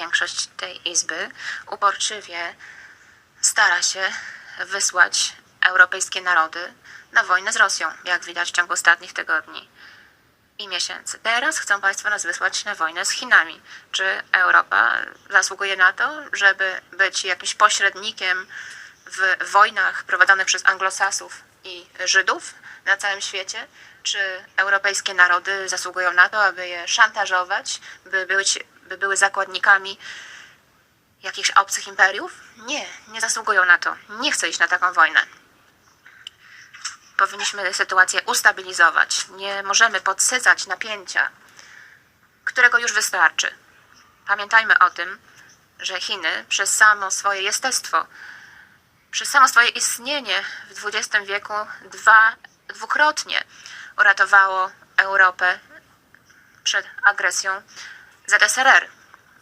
większość tej Izby uporczywie stara się wysłać europejskie narody na wojnę z Rosją, jak widać w ciągu ostatnich tygodni i miesięcy. Teraz chcą Państwo nas wysłać na wojnę z Chinami. Czy Europa zasługuje na to, żeby być jakimś pośrednikiem w wojnach prowadzonych przez anglosasów i Żydów na całym świecie? Czy europejskie narody zasługują na to, aby je szantażować, by były, by były zakładnikami jakichś obcych imperiów? Nie, nie zasługują na to. Nie chcę iść na taką wojnę powinniśmy sytuację ustabilizować. Nie możemy podsycać napięcia, którego już wystarczy. Pamiętajmy o tym, że Chiny przez samo swoje jestestwo, przez samo swoje istnienie w XX wieku dwa, dwukrotnie uratowało Europę przed agresją Zatasarar.